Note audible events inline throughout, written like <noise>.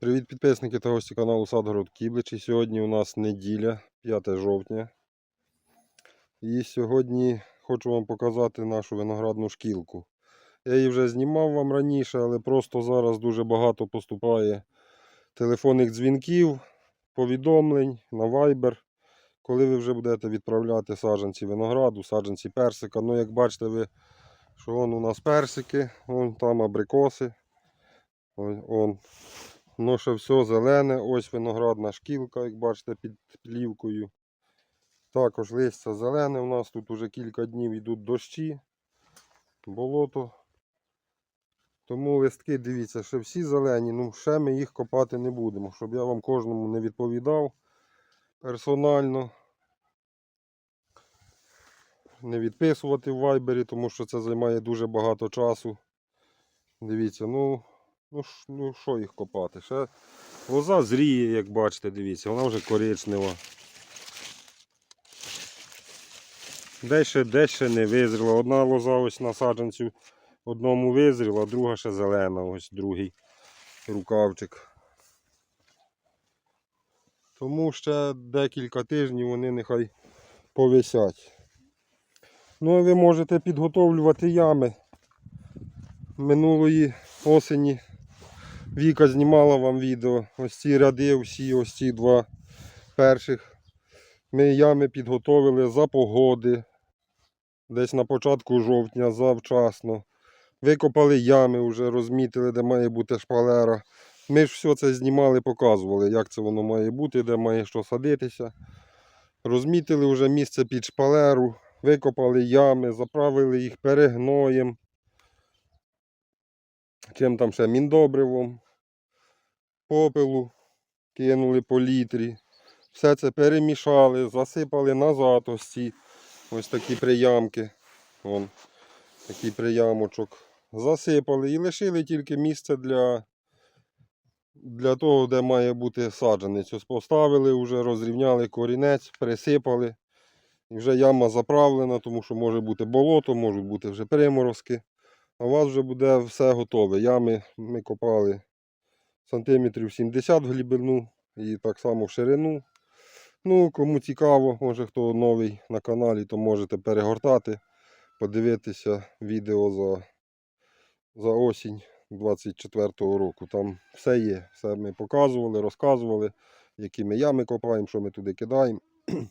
Привіт підписники та гості каналу Садгород Кібличі. Сьогодні у нас неділя, 5 жовтня. І сьогодні хочу вам показати нашу виноградну шкілку. Я її вже знімав вам раніше, але просто зараз дуже багато поступає телефонних дзвінків, повідомлень на Viber. Коли ви вже будете відправляти саджанці винограду, саджанці персика. Ну, як бачите ви, що вон у нас персики, вон там абрикоси. Ой, он. Воно ще все зелене, ось виноградна шкілка, як бачите, під плівкою. Також листя зелене у нас тут уже кілька днів йдуть дощі, болото. Тому листки, дивіться, ще всі зелені, ну ще ми їх копати не будемо, щоб я вам кожному не відповідав персонально. Не відписувати в вайбері, тому що це займає дуже багато часу. Дивіться, ну Ну, ну що їх копати? Ще лоза зріє, як бачите, дивіться, вона вже коричнева. Де ще, не визріла. Одна лоза ось на саджанцю одному визріла, друга ще зелена, ось другий рукавчик. Тому ще декілька тижнів вони нехай повисять. Ну а ви можете підготовлювати ями. Минулої осені Віка знімала вам відео. Ось ці ряди, всі ось ці два перших. Ми ями підготовили за погоди. Десь на початку жовтня, завчасно. Викопали ями, вже розмітили, де має бути шпалера. Ми ж все це знімали, показували, як це воно має бути, де має що садитися. Розмітили вже місце під шпалеру, викопали ями, заправили їх перегноєм чим там ще міндобривом, попелу кинули по літрі. Все це перемішали, засипали назад ось ці ось такі приямки. Вон, такий приямочок. Засипали і лишили тільки місце для, для того, де має бути саджанець. Ось поставили, вже розрівняли корінець, присипали. І вже яма заправлена, тому що може бути болото, можуть бути вже приморозки. А у вас вже буде все готове. Ями ми копали сантиметрів 70 в глибину і так само в ширину. Ну, кому цікаво, може хто новий на каналі, то можете перегортати, подивитися відео за, за осінь 24-го року. Там все є. Все ми показували, розказували, які ми ями копаємо, що ми туди кидаємо. <clears throat>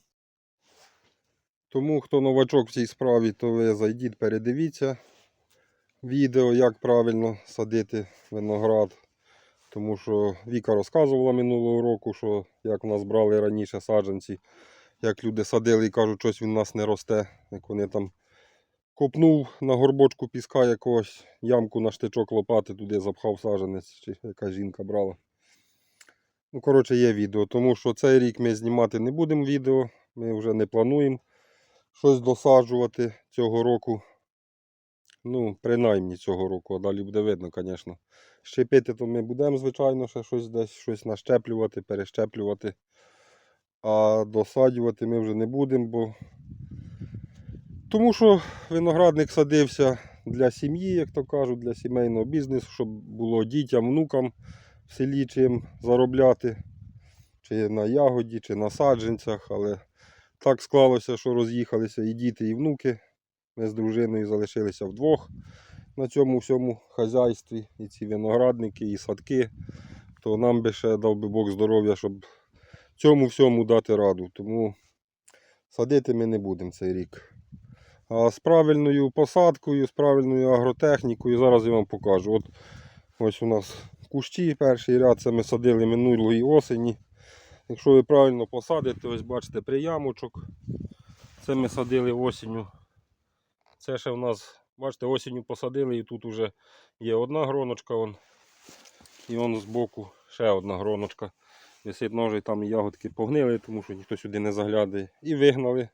Тому хто новачок в цій справі, то ви зайдіть, передивіться відео, як правильно садити виноград. Тому що Віка розказувала минулого року, що як в нас брали раніше саджанці, як люди садили і кажуть, щось він у нас не росте. Як вони там копнув на горбочку піска якогось, ямку на штичок лопати, туди запхав саджанець, чи яка жінка брала. Ну, коротше, є відео, тому що цей рік ми знімати не будемо відео, ми вже не плануємо щось досаджувати цього року. Ну, принаймні цього року, а далі буде видно, звісно. Щепити то ми будемо, звичайно, ще щось десь щось нащеплювати, перещеплювати. А досаджувати ми вже не будемо, бо тому що виноградник садився для сім'ї, як то кажуть, для сімейного бізнесу, щоб було дітям, внукам в селі чим заробляти. Чи на ягоді, чи на саджанцях, але так склалося, що роз'їхалися і діти, і внуки. Ми з дружиною залишилися вдвох на цьому всьому хазяйстві. І ці виноградники, і садки. То нам би ще дав би Бог здоров'я, щоб цьому всьому дати раду. Тому садити ми не будемо цей рік. А з правильною посадкою, з правильною агротехнікою, зараз я вам покажу. От ось у нас кущі, перший ряд, це ми садили минулої осені. Якщо ви правильно посадите, ось бачите приямочок. Це ми садили осінню це ще в нас, бачите, осінню посадили і тут вже є одна гроночка. Вон, і вон збоку ще одна гроночка. Висить ножий, там ягодки погнили, тому що ніхто сюди не заглядає. І вигнали.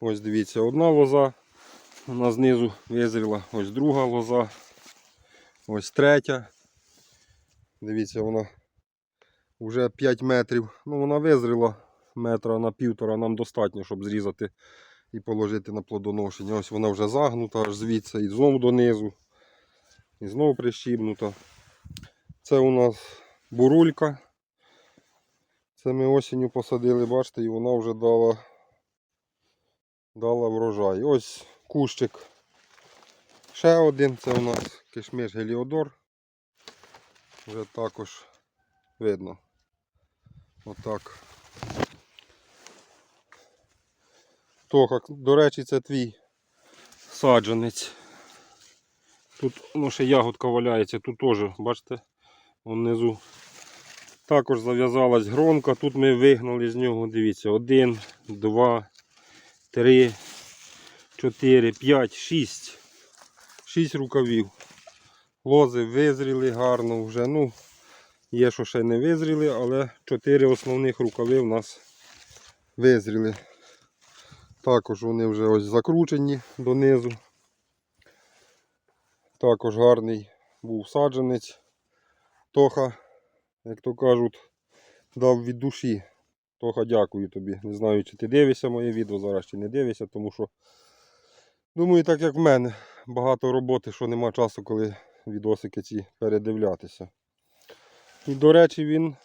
Ось дивіться, одна лоза. Вона знизу визріла. Ось друга лоза. Ось третя. Дивіться, вона вже 5 метрів. Ну, вона визріла метра на півтора. Нам достатньо, щоб зрізати і положити на плодоношення. Ось вона вже загнута аж звідси і знову донизу. І знову прищібнута. Це у нас бурулька. Це ми осінню посадили, бачите, і вона вже дала, дала врожай. Ось кущик. Ще один, це у нас кишмиш Геліодор. Вже також видно. Отак. Тоха, до речі, це твій саджанець. Тут ну, ще ягодка валяється, тут теж, бачите, внизу. Також зав'язалась гронка. Тут ми вигнали з нього, дивіться, один, два, три, чотири, п'ять, шість. Шість рукавів. Лози визріли гарно вже. Ну, є, що ще не визріли, але чотири основних рукави в нас визріли. Також вони вже ось закручені донизу. Також гарний був саджанець. Тоха, як то кажуть, дав від душі. Тоха, дякую тобі. Не знаю, чи ти дивишся моє відео зараз, чи не дивишся, тому що, думаю, так як в мене, багато роботи, що нема часу, коли відосики ці передивлятися. І, до речі, він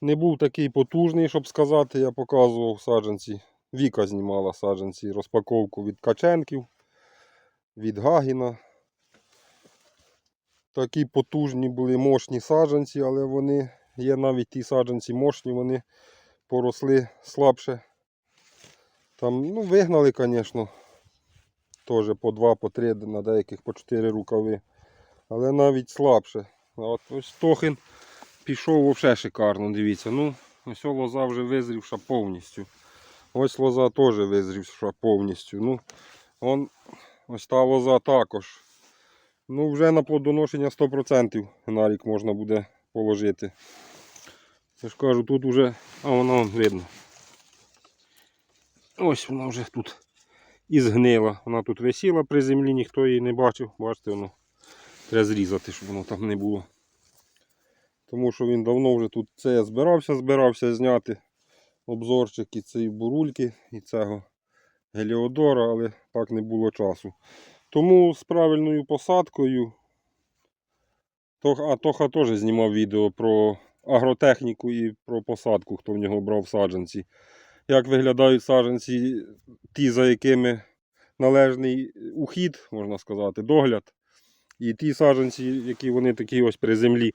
не був такий потужний, щоб сказати, я показував саджанці. Віка знімала саджанці, розпаковку від Каченків, від Гагіна. Такі потужні були мощні саджанці, але вони, є навіть ті саджанці мощні, вони поросли слабше. Там, ну, вигнали, звісно, теж по два, по три, на деяких по чотири рукави. Але навіть слабше. А от ось Тохин пішов взагалі шикарно, дивіться. Ну, ось лоза вже визрівша повністю. Ось лоза теж визрівша повністю. Ну, он, ось та лоза також. Ну, вже на плодоношення 100% на рік можна буде положити. Я ж кажу, тут вже, а воно видно. Ось вона вже тут і згнила. Вона тут висіла при землі, ніхто її не бачив. Бачите, воно треба зрізати, щоб воно там не було. Тому що він давно вже тут це збирався, збирався зняти обзорчик і цієї бурульки, і цього геліодора, але так не було часу. Тому з правильною посадкою. А Тоха теж знімав відео про агротехніку і про посадку, хто в нього брав саджанці. Як виглядають саджанці, ті, за якими належний ухід, можна сказати, догляд. І ті саджанці, які вони такі ось при землі,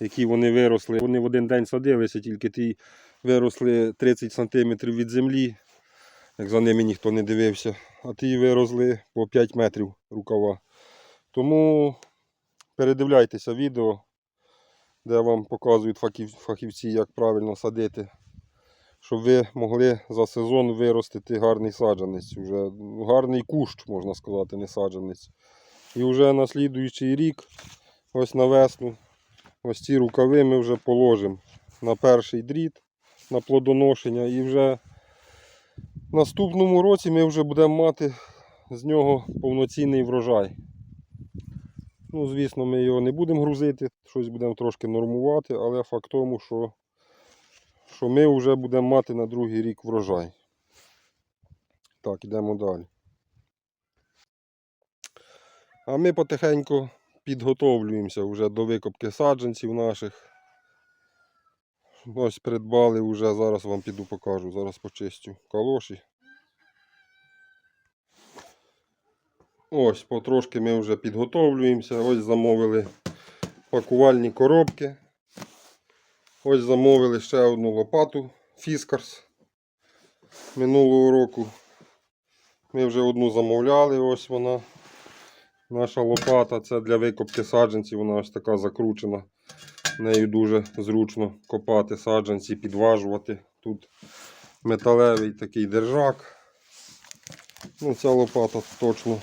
які вони виросли, вони в один день садилися, тільки ті виросли 30 см від землі, як за ними ніхто не дивився, а ті виросли по 5 метрів рукава. Тому передивляйтеся відео, де вам показують фахівці, як правильно садити, щоб ви могли за сезон виростити гарний саджанець. Ну, гарний кущ, можна сказати, не саджанець. І вже на слідуючий рік, ось на весну, ось ці рукави ми вже положимо на перший дріт, на плодоношення і вже в наступному році ми вже будемо мати з нього повноцінний врожай. Ну, звісно, ми його не будемо грузити, щось будемо трошки нормувати, але факт тому, що, що ми вже будемо мати на другий рік врожай. Так, йдемо далі. А ми потихеньку підготовлюємося вже до викопки саджанців наших. Ось придбали вже, зараз вам піду покажу, зараз почистю калоші. Ось, потрошки ми вже підготовлюємося. Ось замовили пакувальні коробки. Ось замовили ще одну лопату Фіскарс минулого року. Ми вже одну замовляли, ось вона. Наша лопата це для викопки саджанців, вона ось така закручена. Нею дуже зручно копати саджанці, підважувати. Тут металевий такий держак. Ну, ця лопата точно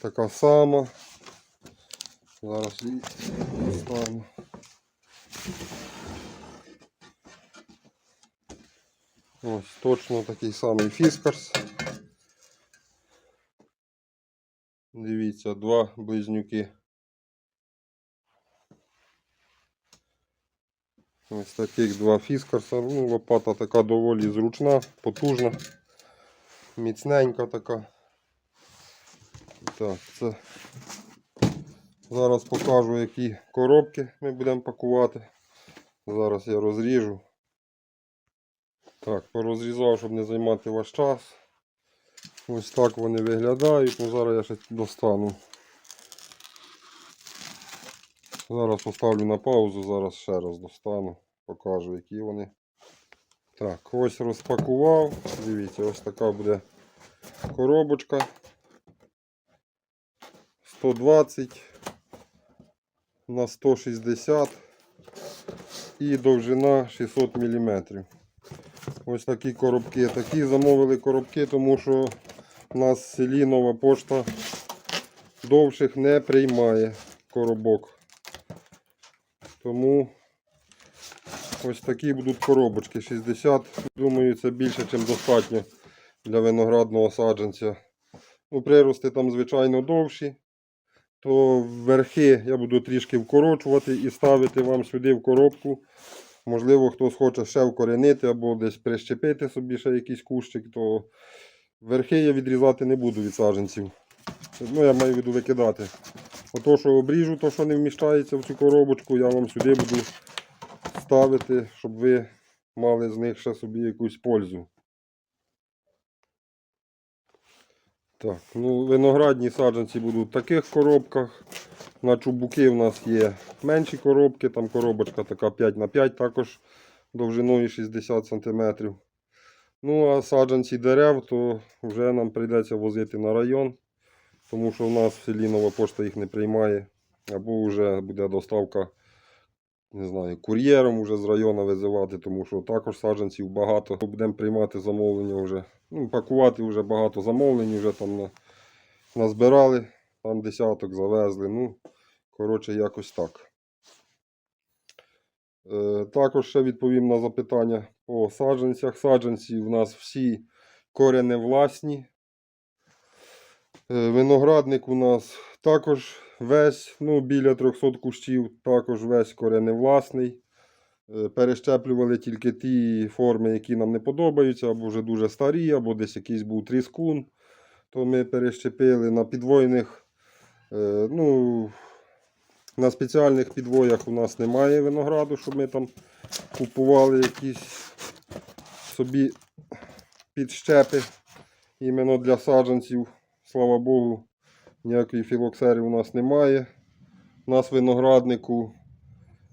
така сама. Зараз її ставимо. Ось точно такий самий фіскарс. Дивіться, два близнюки. Ось таких два фіскарса. Ну, лопата така доволі зручна, потужна, міцненька така. Так, це Зараз покажу, які коробки ми будемо пакувати. Зараз я розріжу. Так, порозрізав, щоб не займати ваш час. Ось так вони виглядають. Ну, зараз я ще достану. Зараз поставлю на паузу, зараз ще раз достану, покажу, які вони. Так, ось розпакував. Дивіться, ось така буде коробочка. 120 на 160 і довжина 600 мм. Ось такі коробки. Такі замовили коробки, тому що у нас селі нова пошта довших не приймає коробок. Тому ось такі будуть коробочки. 60, думаю, це більше, ніж достатньо для виноградного саджанця. Ну, прирости там, звичайно, довші. То верхи я буду трішки вкорочувати і ставити вам сюди в коробку. Можливо, хтось хоче ще вкоренити або десь прищепити собі ще якийсь кущик, то верхи я відрізати не буду від саджанців. Ну, я маю в виду викидати. Ото, що обріжу, то, що не вміщається в цю коробочку, я вам сюди буду ставити, щоб ви мали з них ще собі якусь пользу. Так, ну виноградні саджанці будуть в таких коробках. На чубуки в нас є менші коробки, там коробочка така 5х5, також довжиною 60 см. Ну, а саджанці дерев, то вже нам прийдеться возити на район, тому що в нас в селі нова пошта їх не приймає. Або вже буде доставка, не знаю, кур'єром вже з району визивати, тому що також саджанців багато. Будемо приймати замовлення вже. Ну, пакувати вже багато замовлень, вже там на, назбирали, там десяток завезли. Ну, коротше, якось так. Е, також ще відповім на запитання по саджанцях. Саджанці в нас всі корені власні. Е, Виноградник у нас також весь, ну, біля 300 кущів, також весь кореневласний. Е, Перещеплювали тільки ті форми, які нам не подобаються, або вже дуже старі, або десь якийсь був тріскун. То ми перещепили на підвойних. е, Ну, на спеціальних підвоях у нас немає винограду, щоб ми там купували якісь собі підщепи іменно для саджанців. Слава Богу, ніякої філоксери у нас немає. У нас винограднику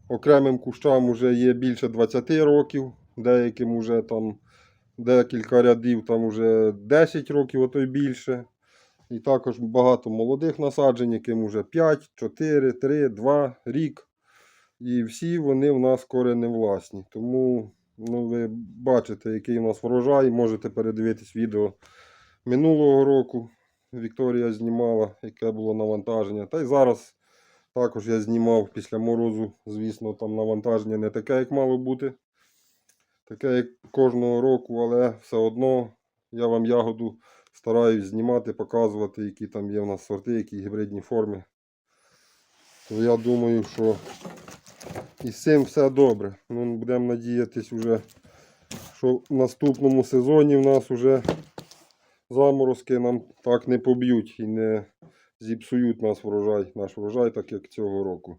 окремим кущам вже є більше 20 років, деяким вже там декілька рядів, там вже 10 років, а то й більше. І також багато молодих насаджень, яким вже 5, 4, 3, 2 рік. І всі вони в нас кореневласні. Тому ну, ви бачите, який у нас врожай. Можете передивитись відео минулого року. Вікторія знімала, яке було навантаження. Та й зараз також я знімав після морозу, звісно, там навантаження не таке, як мало бути. Таке, як кожного року, але все одно я вам ягоду стараюсь знімати, показувати, які там є в нас сорти, які гібридні форми. То я думаю, що із цим все добре. Ну, будемо надіятись уже, що в наступному сезоні в нас вже заморозки нам так не поб'ють і не зіпсують нас врожай, наш врожай, так як цього року.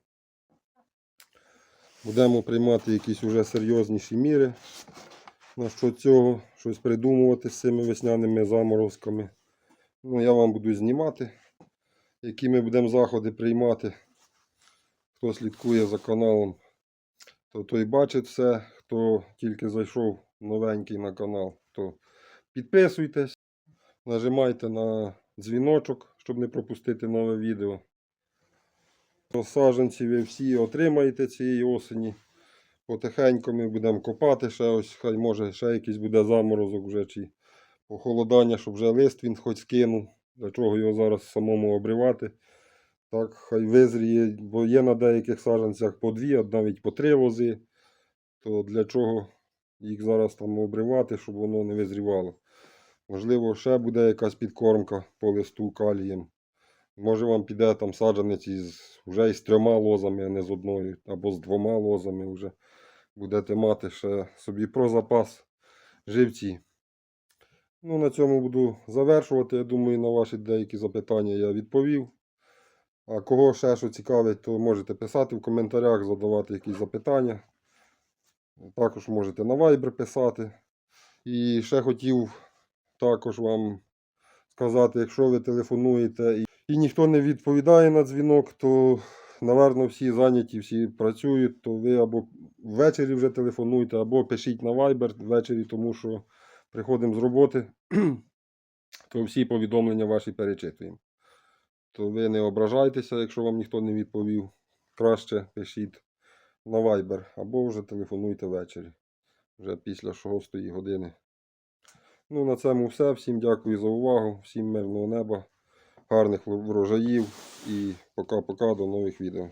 Будемо приймати якісь уже серйозніші міри на що цього, щось придумувати з цими весняними заморозками. Ну, я вам буду знімати, які ми будемо заходи приймати. Хто слідкує за каналом, то той бачить все. Хто тільки зайшов новенький на канал, то підписуйтесь, нажимайте на дзвіночок, щоб не пропустити нове відео. Саджанці ви всі отримаєте цієї осені. Потихеньку ми будемо копати ще ось, хай може ще якийсь буде заморозок вже чи похолодання, щоб вже лист він хоч скинув. Для чого його зараз самому обривати. Так, хай визріє, бо є на деяких саджанцях по дві, а навіть по три лози. То для чого їх зараз там обривати, щоб воно не визрівало. Можливо, ще буде якась підкормка по листу калієм. Може вам піде там саджанець із, вже із трьома лозами, а не з одною, або з двома лозами вже будете мати ще собі про запас живці. Ну, на цьому буду завершувати. Я думаю, на ваші деякі запитання я відповів. А кого ще що цікавить, то можете писати в коментарях, задавати якісь запитання. Також можете на Viber писати. І ще хотів також вам сказати, якщо ви телефонуєте і, і ніхто не відповідає на дзвінок, то, напевно, всі зайняті, всі працюють, то ви або ввечері вже телефонуйте, або пишіть на Viber ввечері, тому що приходимо з роботи, <clears throat> то всі повідомлення ваші перечитуємо. То ви не ображайтеся, якщо вам ніхто не відповів. Краще пишіть на Viber або вже телефонуйте ввечері, вже після 6 години. Ну, на цьому все. Всім дякую за увагу, всім мирного неба, гарних врожаїв і пока-пока до нових відео.